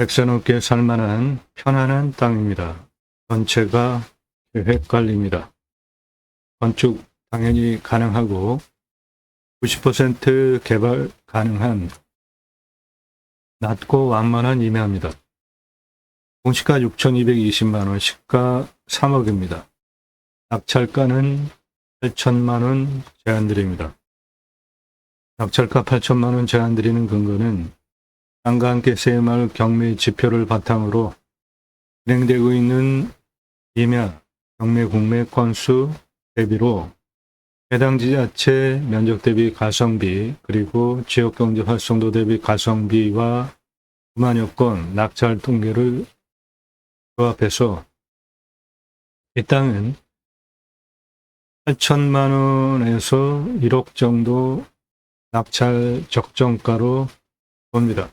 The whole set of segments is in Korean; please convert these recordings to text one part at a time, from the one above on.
백세 넘게 살만한 편안한 땅입니다. 전체가 계획 관리입니다. 건축 당연히 가능하고 90% 개발 가능한 낮고 완만한 임야입니다. 공시가 6,220만원, 시가 3억입니다. 낙찰가는 8천만원 제한드립니다. 낙찰가 8천만원 제한드리는 근거는 땅과 함께 새마을 경매 지표를 바탕으로 진행되고 있는 임야 경매 공매 건수 대비로 해당 지자체 면적 대비 가성비 그리고 지역 경제 활성도 대비 가성비와 구만 여건 낙찰 통계를 조합해서 이 땅은 8천만 원에서 1억 정도 낙찰 적정가로 봅니다.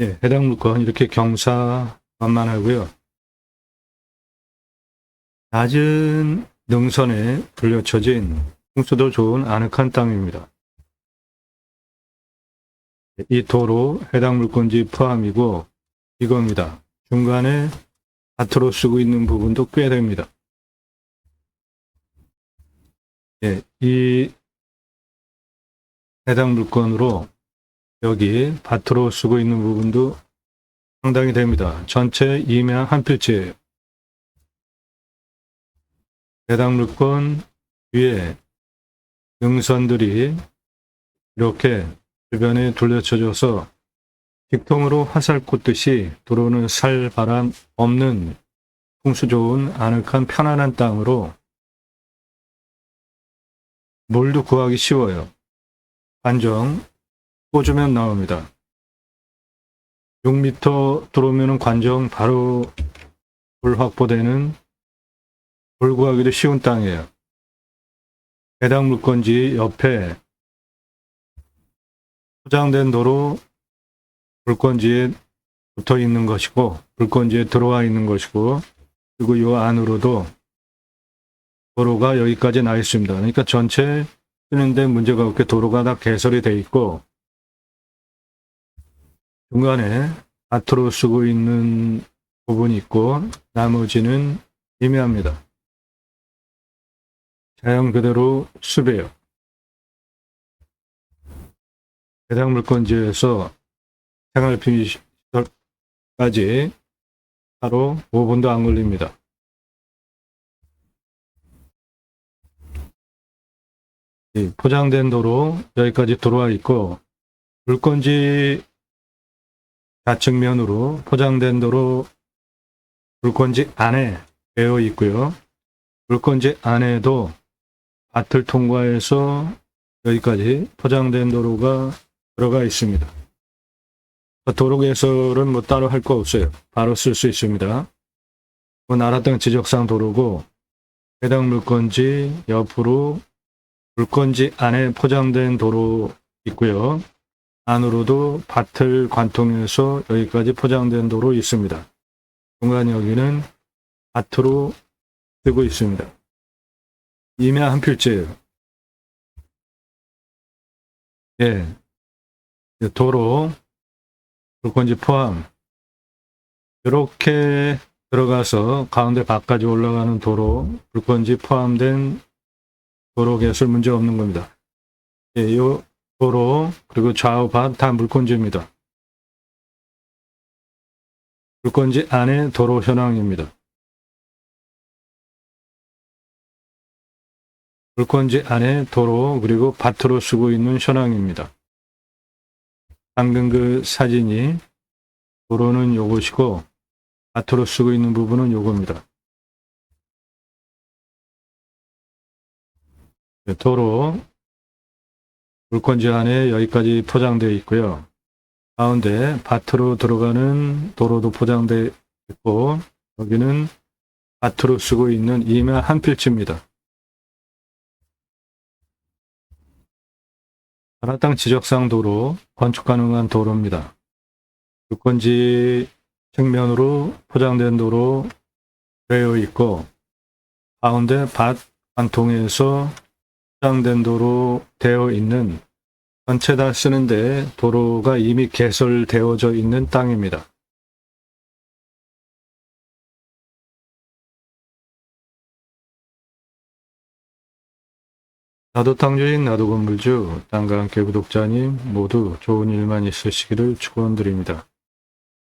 예, 해당 물건 이렇게 경사만만하고요. 낮은 능선에 불려쳐진 풍수도 좋은 아늑한 땅입니다. 이 도로 해당 물건지 포함이고 이겁니다. 중간에 밭으로 쓰고 있는 부분도 꽤 됩니다. 예, 이 해당 물건으로 여기 밭으로 쓰고 있는 부분도 상당히 됩니다. 전체 임야 한. 해당 물건 위에 능선들이 이렇게 주변에 둘러쳐져서 직통으로 화살 꽂듯이 들어오는 살바람 없는 풍수 좋은 아늑한 편안한 땅으로 물도 구하기 쉬워요. 관정 꽂으면 나옵니다. 6m 들어오면 관정 바로 물 확보되는 물 구하기도 쉬운 땅이에요. 해당 물건지 옆에 포장된 도로 물건지에 붙어 있는 것이고 물건지에 들어와 있는 것이고 그리고 이 안으로도 도로가 여기까지 나 있습니다. 그러니까 전체 쓰는데 문제가 없게 도로가 다 개설이 돼 있고 중간에 아트로 쓰고 있는 부분이 있고 나머지는 임야입니다. 자연 그대로 숲이에요. 해당 물건지에서 생활 시설까지 하루 5분도 안 걸립니다. 이 포장된 도로 여기까지 들어와 있고 물건지 좌측면으로 포장된 도로 물건지 안에 되어 있고요. 물건지 안에도 밭을 통과해서 여기까지 포장된 도로가 들어가 있습니다. 도로 개설은 뭐 따로 할 거 없어요. 바로 쓸 수 있습니다. 뭐 나라 땅 지적상 도로고 해당 물건지 옆으로 물건지 안에 포장된 도로 있고요. 안으로도 밭을 관통해서 여기까지 포장된 도로 있습니다. 중간 여기는 밭으로 쓰고 있습니다. 임야 한 필지예요. 예. 도로, 물건지 포함. 이렇게 들어가서 가운데 밖까지 올라가는 도로, 물건지 포함된 도로 개설 문제 없는 겁니다. 예, 요 도로, 그리고 좌우 밭다 물건지입니다. 물건지 안에 도로 현황입니다. 물건지 안에 도로 그리고 밭으로 쓰고 있는 현황입니다. 방금 그 사진이 도로는 요것이고 밭으로 쓰고 있는 부분은 요겁니다. 네, 도로 물건지 안에 여기까지 포장되어 있고요. 가운데 밭으로 들어가는 도로도 포장되어 있고 여기는 밭으로 쓰고 있는 임야 한 필지입니다. 하나땅 지적상 도로, 건축 가능한 도로입니다. 주권지 측면으로 포장된 도로 되어 있고, 가운데 밭 관통에서 포장된 도로 되어 있는 전체 다 쓰는데 도로가 이미 개설되어져 있는 땅입니다. 나도 땅주인 나도 건물주 땅과 함께 구독자님 모두 좋은 일만 있으시기를 축원드립니다.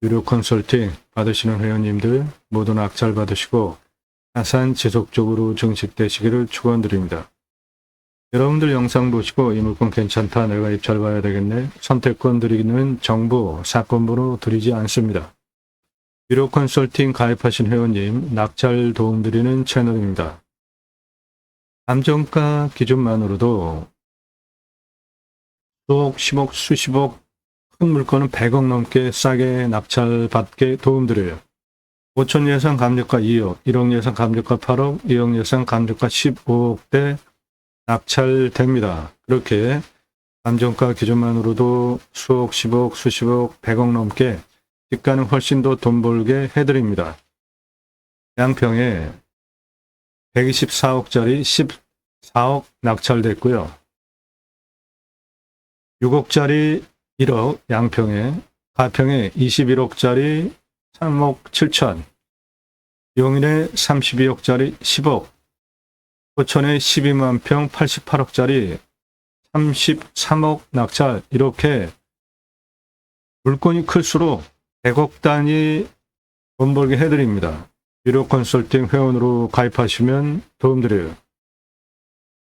유료 컨설팅 받으시는 회원님들 모두 낙찰 받으시고 자산 지속적으로 증식되시기를 축원드립니다. 여러분들 영상 보시고 이 물건 괜찮다 내가 입찰 봐야 되겠네 선택권 드리는 정보 사건번호 드리지 않습니다. 유료 컨설팅 가입하신 회원님 낙찰 도움 드리는 채널입니다. 감정가 기준만으로도 수억, 10억, 수십억 큰 물건은 100억 넘게 싸게 낙찰 받게 도움드려요. 5천 예상 감정가 2억, 1억 예상 감정가 8억, 2억 예상 감정가 15억대 낙찰됩니다. 그렇게 감정가 기준만으로도 수억, 10억, 수십억, 100억 넘게 집가는 훨씬 더 돈 벌게 해드립니다. 양평에 124억짜리 14억 낙찰됐고요. 6억짜리 1억 양평에, 가평에 21억짜리 3억 7천, 용인에 32억짜리 10억, 포천에 12만 평 88억짜리 33억 낙찰 이렇게 물건이 클수록 100억 단위 돈 벌게 해드립니다. 유료 컨설팅 회원으로 가입하시면 도움드려요.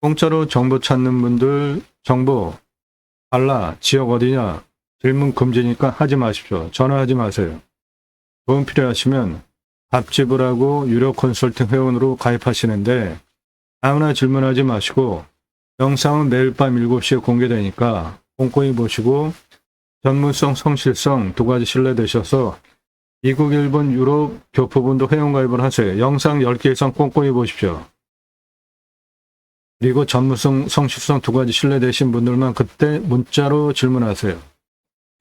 공짜로 정보 찾는 분들 정보 달라 지역 어디냐 질문 금지니까 하지 마십시오. 전화하지 마세요. 도움 필요하시면 답집을 하고 유료 컨설팅 회원으로 가입하시는데 아무나 질문하지 마시고 영상은 매일 밤 7시에 공개되니까 꼼꼼히 보시고 전문성, 성실성 두 가지 신뢰되셔서 미국, 일본, 유럽 교포분도 회원가입을 하세요. 영상 10개 이상 꼼꼼히 보십시오. 그리고 전문성, 성실성 두 가지 신뢰되신 분들만 그때 문자로 질문하세요.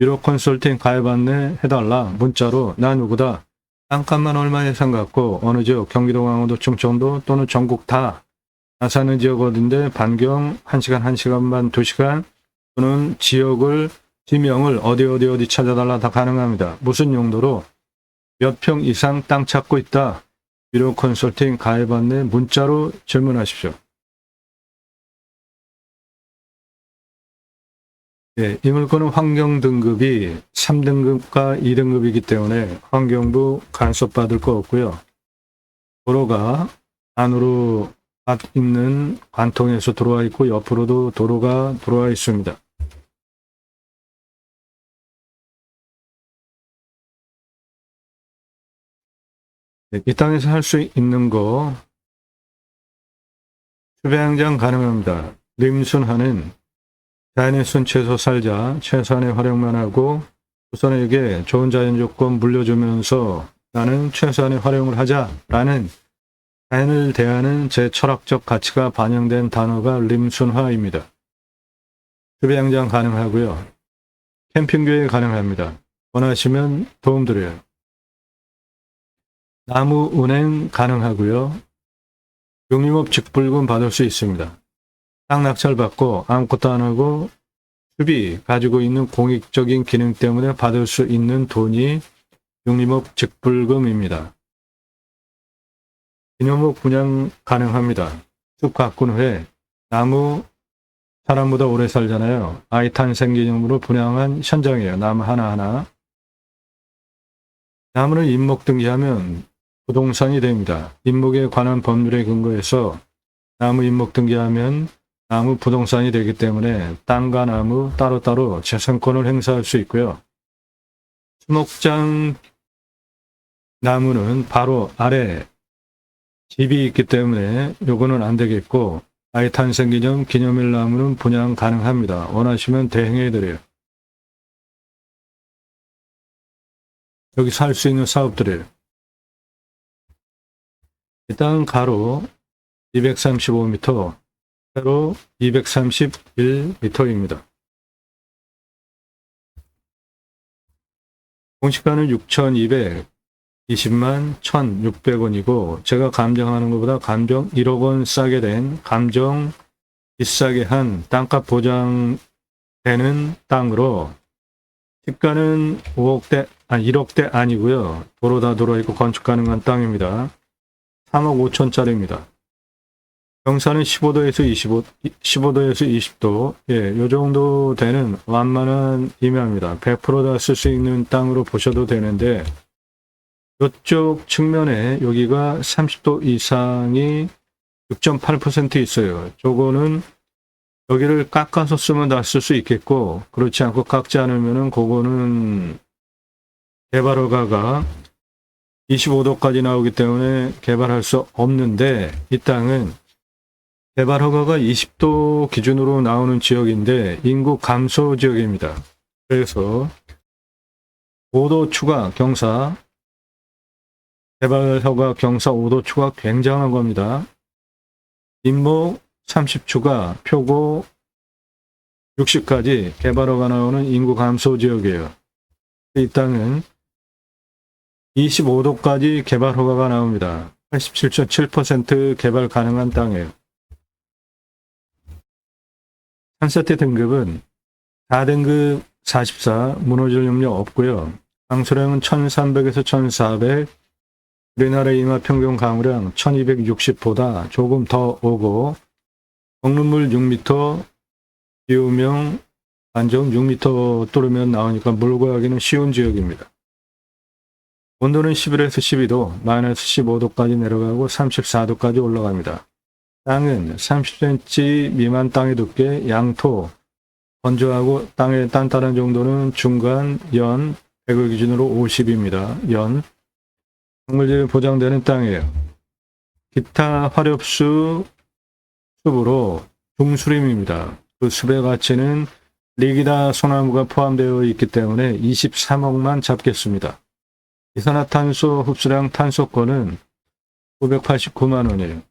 유료 컨설팅 가입 안내 해달라. 문자로 나 누구다. 땅값만 얼마 예상 갖고 어느 지역 경기도 강원도 충청도 또는 전국 다 나 사는 지역 어딘데 반경 1시간 1시간 반 2시간 또는 지역을 지명을 어디 어디 어디 찾아달라 다 가능합니다. 무슨 용도로 몇 평 이상 땅 찾고 있다. 유료 컨설팅 가입 안내 문자로 질문하십시오. 예, 이 물건은 환경 등급이 3등급과 2등급이기 때문에 환경부 간섭 받을 거 없고요. 도로가 안으로 밭 있는 관통에서 들어와 있고 옆으로도 도로가 들어와 있습니다. 네, 이 땅에서 할 수 있는 거 수배양장 가능합니다. 림순하는 자연의 순 채소 살자 최소한의 활용만 하고 우선에게 좋은 자연 조건 물려주면서 나는 최소한의 활용을 하자라는 자연을 대하는 제 철학적 가치가 반영된 단어가 림순화입니다. 수배양장 가능하고요. 캠핑교회 가능합니다. 원하시면 도움드려요. 나무 운행 가능하고요. 용림업 직불금 받을 수 있습니다. 땅 낙찰 받고 아무것도 안 하고 수비 가지고 있는 공익적인 기능 때문에 받을 수 있는 돈이 용림업 직불금입니다. 기념목 분양 가능합니다. 쑥 가꾼 후에 나무 사람보다 오래 살잖아요. 아이 탄생 기념으로 분양한 현장이에요. 나무 하나하나. 나무는 임목 등기하면 부동산이 됩니다. 임목에 관한 법률에 근거해서 나무 임목 등기하면 나무 부동산이 되기 때문에 땅과 나무 따로따로 재산권을 행사할 수 있고요. 수목장 나무는 바로 아래 집이 있기 때문에 요거는 안 되겠고 아이 탄생 기념 기념일 나무는 분양 가능합니다. 원하시면 대행해 드려요. 여기 살 수 있는 사업들이에요. 일단 가로 235m, 세로 231m입니다. 공시가는 6,220만 1,600원이고 제가 감정하는 것보다 감정 1억 원 싸게 된 감정 비싸게 한 땅값 보장 되는 땅으로 시가는 5억대, 아 1억대 아니고요. 도로 다 들어 있고 건축 가능한 땅입니다. 3억 5천짜리입니다. 경사는 15도에서 25, 15도에서 20도, 예, 요 정도 되는 완만한 임야입니다. 100%다 쓸 수 있는 땅으로 보셔도 되는데, 이쪽 측면에 여기가 30도 이상이 6.8% 있어요. 저거는 여기를 깎아서 쓰면 다 쓸 수 있겠고, 그렇지 않고 깎지 않으면은 그거는 개발허가가 25도까지 나오기 때문에 개발할 수 없는데, 이 땅은 개발 허가가 20도 기준으로 나오는 지역인데 인구 감소 지역입니다. 그래서 5도 추가 경사 개발 허가 경사 5도 추가 굉장한 겁니다. 인목 30추가 표고 60까지 개발 허가 나오는 인구 감소 지역이에요. 이 땅은 25도까지 개발 허가가 나옵니다. 87.7% 개발 가능한 땅이에요. 한세트 등급은 4등급 44 무너질 염려 없고요. 강수량은 1300에서 1400 우리나라 임화 평균 강우량 1260보다 조금 더 오고 먹는물 6m 비우명 안정 6m 뚫으면 나오니까 물고 하기는 쉬운 지역입니다. 온도는 11에서 12도, 마이너스 15도까지 내려가고 34도까지 올라갑니다. 땅은 30cm 미만 땅의 두께, 양토, 건조하고 땅의 단단한 정도는 중간, 연, 100을 기준으로 50입니다. 연, 작물질이 보장되는 땅이에요. 기타 화렵수 숲으로 중수림입니다. 그 숲의 가치는 리기다 소나무가 포함되어 있기 때문에 23억만 잡겠습니다. 이산화탄소 흡수량 탄소권은 989만 원이에요.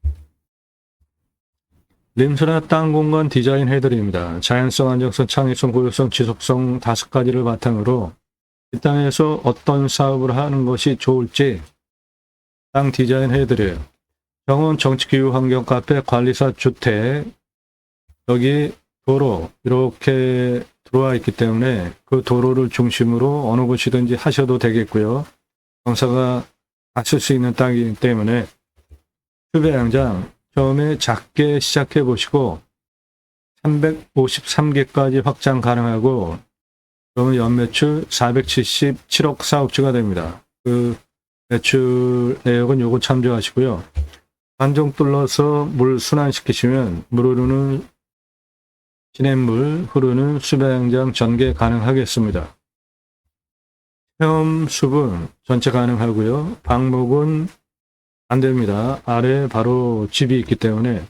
림스나 땅 공간 디자인 해드립니다. 자연성, 안정성, 창의성, 고유성, 지속성 다섯 가지를 바탕으로 이 땅에서 어떤 사업을 하는 것이 좋을지 땅 디자인 해드려요. 정원 정치기후 환경 카페 관리사 주택 여기 도로 이렇게 들어와 있기 때문에 그 도로를 중심으로 어느 곳이든지 하셔도 되겠고요. 경사가 갖출 수 있는 땅이기 때문에 수배양장 처음에 작게 시작해 보시고 353개까지 확장 가능하고 그러면 연매출 477억 4억주가 됩니다. 그 매출 내역은 요거 참조하시고요. 반종 뚫러서 물 순환시키시면 물 흐르는 시냇물 흐르는 수배양장 전개 가능하겠습니다. 체험 숲은 전체 가능하고요. 방목은 안 됩니다. 아래 바로 집이 있기 때문에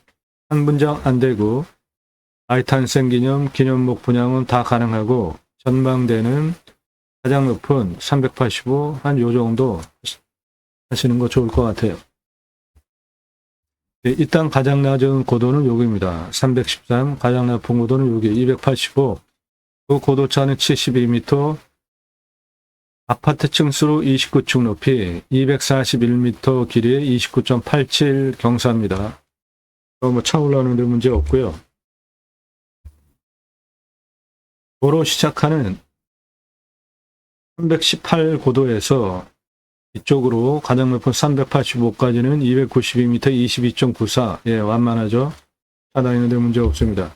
한 분장 안 되고 아이 탄생 기념, 기념목 분양은 다 가능하고 전망대는 가장 높은 385, 한 요 정도 하시는 거 좋을 것 같아요. 네, 이땅 가장 낮은 고도는 여기입니다. 313, 가장 높은 고도는 여기 285, 그 고도차는 72m, 아파트 층 수로 29층 높이 241m 길이에 29.87 경사입니다. 뭐 차 올라오는데 문제 없고요. 도로 시작하는 318 고도에서 이쪽으로 가장 높은 385까지는 292m 22.94. 예, 완만하죠. 차 다니는데 문제 없습니다.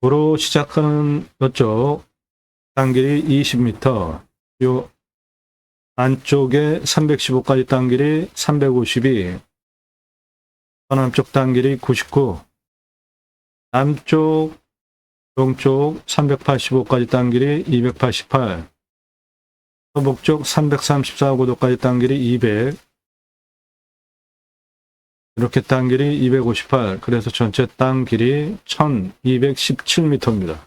도로 시작하는 이쪽 땅 길이 20m, 요 안쪽에 315까지 땅 길이 352, 서남쪽 땅 길이 99, 남쪽, 동쪽 385까지 땅 길이 288, 서북쪽 334고도까지 땅 길이 200, 이렇게 땅 길이 258, 그래서 전체 땅 길이 1217m입니다.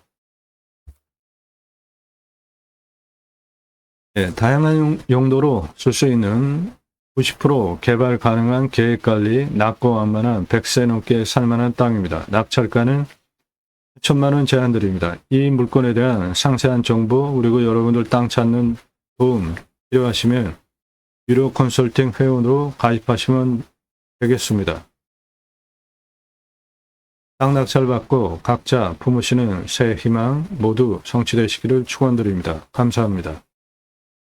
네, 다양한 용도로 쓸 수 있는 90% 개발 가능한 계획관리, 낙고 완만한 100세 넘게 살만한 땅입니다. 낙찰가는 1천만 원 제한드립니다. 이 물건에 대한 상세한 정보 그리고 여러분들 땅 찾는 도움 필요하시면 유료 컨설팅 회원으로 가입하시면 되겠습니다. 땅낙살 받고 각자 품으시는 새 희망 모두 성취되시기를 축원드립니다. 감사합니다.